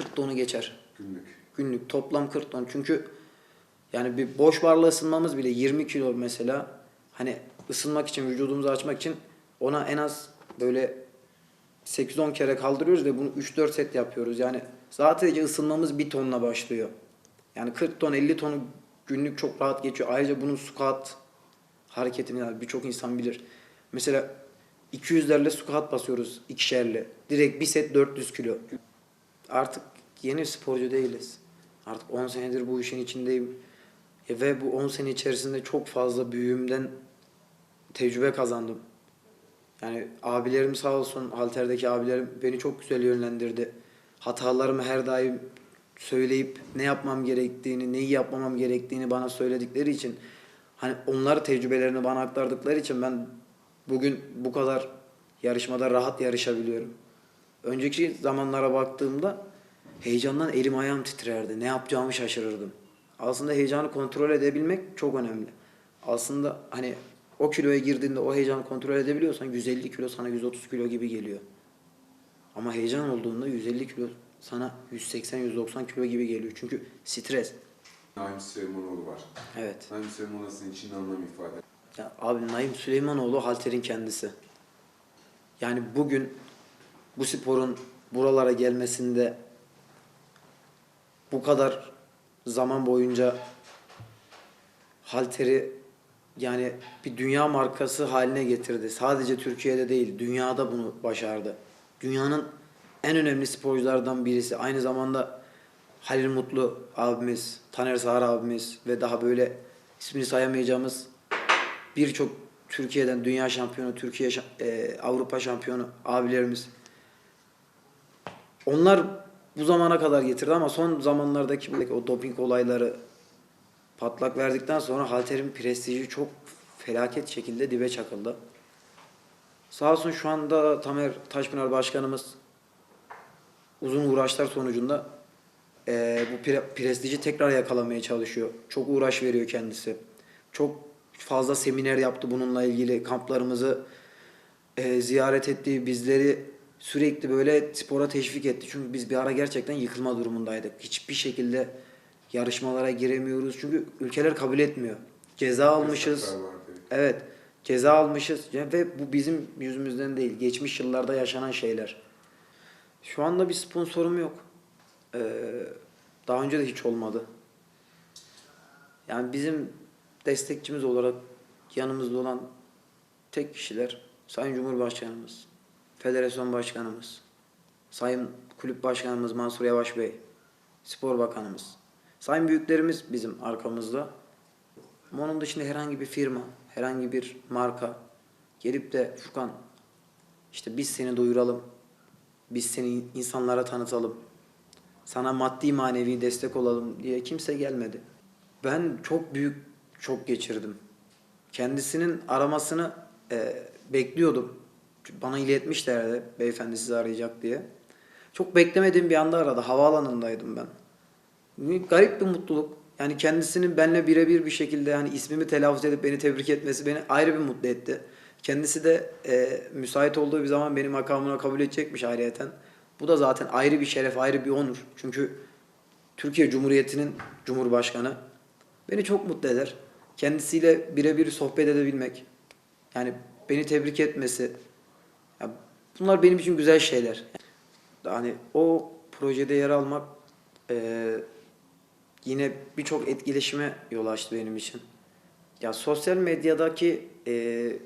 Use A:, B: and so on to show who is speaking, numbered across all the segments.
A: 40 tonu geçer.
B: Günlük.
A: Günlük toplam 40 ton. Çünkü yani bir boş varlığı ısınmamız bile 20 kilo mesela hani ısınmak için vücudumuzu açmak için ona en az böyle 8-10 kere kaldırıyoruz ve bunu 3-4 set yapıyoruz. Yani sadece ısınmamız bir tonla başlıyor. Yani 40 ton 50 tonu günlük çok rahat geçiyor. Ayrıca bunun squat hareketini yani birçok insan bilir. Mesela 200'lerle squat basıyoruz ikişerli. Direkt bir set 400 kilo. Artık yeni sporcu değiliz. Artık 10 senedir bu işin içindeyim. E ve bu 10 sene içerisinde çok fazla büyüğümden tecrübe kazandım. Yani abilerim sağ olsun, halterdeki abilerim beni çok güzel yönlendirdi. Hatalarımı her daim söyleyip ne yapmam gerektiğini, neyi yapmamam gerektiğini bana söyledikleri için hani onlar tecrübelerini bana aktardıkları için ben bugün bu kadar yarışmada rahat yarışabiliyorum. Önceki zamanlara baktığımda heyecandan elim ayağım titrerdi. Ne yapacağımı şaşırırdım. Aslında heyecanı kontrol edebilmek çok önemli. Aslında hani o kiloya girdiğinde o heyecanı kontrol edebiliyorsan 150 kilo sana 130 kilo gibi geliyor. Ama heyecan olduğunda 150 kilo sana 180-190 kilo gibi geliyor. Çünkü stres.
B: Naim Süleymanoğlu var.
A: Evet.
B: Naim Süleymanoğlu senin için anlam ifade?
A: Ya abi Naim Süleymanoğlu halterin kendisi. Yani bugün bu sporun buralara gelmesinde bu kadar zaman boyunca halteri yani bir dünya markası haline getirdi. Sadece Türkiye'de değil, dünyada bunu başardı. Dünyanın en önemli sporculardan birisi. Aynı zamanda Halil Mutlu abimiz, Taner Sağar abimiz ve daha böyle ismini sayamayacağımız birçok Türkiye'den dünya şampiyonu, Türkiye e, Avrupa şampiyonu abilerimiz. Onlar bu zamana kadar getirdi ama son zamanlardaki o doping olayları patlak verdikten sonra halterin prestiji çok felaket şekilde dibe çakıldı. Sağ olsun şu anda Tamer Taşpınar Başkanımız uzun uğraşlar sonucunda eee, bu pre- prestiji tekrar yakalamaya çalışıyor. Çok uğraş veriyor kendisi. Çok fazla seminer yaptı bununla ilgili. Kamplarımızı eee, ziyaret etti. Bizleri sürekli böyle spora teşvik etti. Çünkü biz bir ara gerçekten yıkılma durumundaydık. Hiçbir şekilde yarışmalara giremiyoruz. Çünkü ülkeler kabul etmiyor. Ceza almışız. Evet. Ceza almışız ve bu bizim yüzümüzden değil. Geçmiş yıllarda yaşanan şeyler. Şu anda bir sponsorum yok. Ee, daha önce de hiç olmadı. Yani bizim destekçimiz olarak yanımızda olan tek kişiler Sayın Cumhurbaşkanımız, Federasyon Başkanımız, Sayın Kulüp Başkanımız Mansur Yavaş Bey, Spor Bakanımız. Sayın büyüklerimiz bizim arkamızda. Onun dışında herhangi bir firma, herhangi bir marka gelip de Furkan işte biz seni duyuralım, biz seni insanlara tanıtalım, sana maddi manevi destek olalım diye kimse gelmedi. Ben çok büyük çok geçirdim. Kendisinin aramasını e, bekliyordum. Çünkü Bana iletmişlerdi beyefendi sizi arayacak diye. Çok beklemediğim bir anda aradı. Havaalanındaydım ben. Garip bir mutluluk. Yani kendisinin benimle birebir bir şekilde yani ismimi telaffuz edip beni tebrik etmesi beni ayrı bir mutlu etti. Kendisi de e, müsait olduğu bir zaman beni makamına kabul edecekmiş ayrıyeten. Bu da zaten ayrı bir şeref, ayrı bir onur. Çünkü Türkiye Cumhuriyeti'nin Cumhurbaşkanı beni çok mutlu eder. Kendisiyle birebir sohbet edebilmek, yani beni tebrik etmesi, ya bunlar benim için güzel şeyler. Yani o projede yer almak eee, yine birçok etkileşime yol açtı benim için. Ya sosyal medyadaki eee,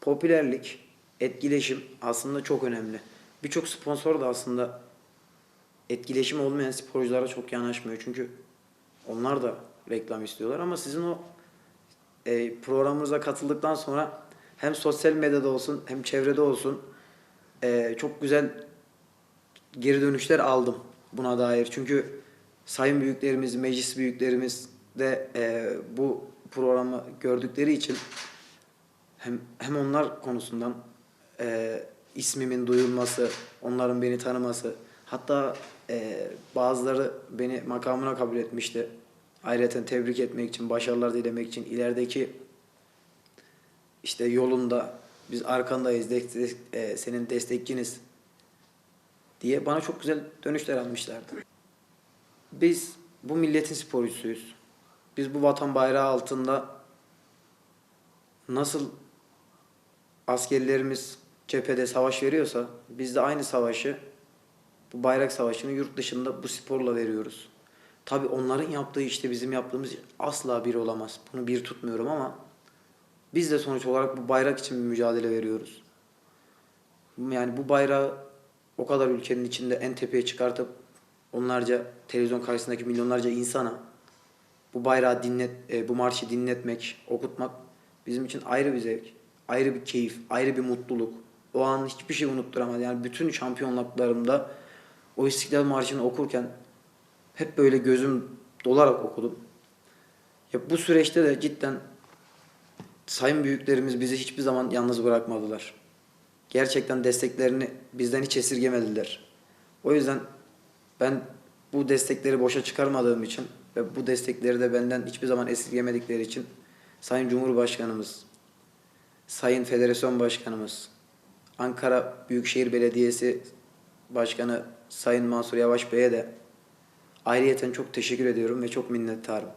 A: popülerlik, etkileşim aslında çok önemli. Birçok sponsor da aslında etkileşim olmayan sporculara çok yanaşmıyor. Çünkü onlar da reklam istiyorlar ama sizin o e, programımıza katıldıktan sonra hem sosyal medyada olsun hem çevrede olsun e, çok güzel geri dönüşler aldım buna dair. Çünkü sayın büyüklerimiz, meclis büyüklerimiz de e, bu programı gördükleri için hem hem onlar konusundan e, ismimin duyulması, onların beni tanıması, hatta e, bazıları beni makamına kabul etmişti. Ayrıca tebrik etmek için, başarılar dilemek için ilerideki işte yolunda biz arkandayız, destek, e, senin destekçiniz diye bana çok güzel dönüşler almışlardı. Biz bu milletin sporcusuyuz. Biz bu vatan bayrağı altında nasıl askerlerimiz cephede savaş veriyorsa biz de aynı savaşı bu bayrak savaşını yurt dışında bu sporla veriyoruz. Tabi onların yaptığı işte bizim yaptığımız asla bir olamaz. Bunu bir tutmuyorum ama biz de sonuç olarak bu bayrak için bir mücadele veriyoruz. Yani bu bayrağı o kadar ülkenin içinde en tepeye çıkartıp onlarca televizyon karşısındaki milyonlarca insana bu bayrağı dinlet, e, bu marşı dinletmek, okutmak bizim için ayrı bir zevk, ayrı bir keyif, ayrı bir mutluluk. O an hiçbir şey unutturamaz. Yani bütün şampiyonluklarımda o İstiklal Marşı'nı okurken hep böyle gözüm dolarak okudum. Ya bu süreçte de cidden sayın büyüklerimiz bizi hiçbir zaman yalnız bırakmadılar. Gerçekten desteklerini bizden hiç esirgemediler. O yüzden ben bu destekleri boşa çıkarmadığım için ve bu destekleri de benden hiçbir zaman esirgemedikleri için Sayın Cumhurbaşkanımız, Sayın Federasyon Başkanımız, Ankara Büyükşehir Belediyesi Başkanı Sayın Mansur Yavaş Bey'e de ayrıyeten çok teşekkür ediyorum ve çok minnettarım.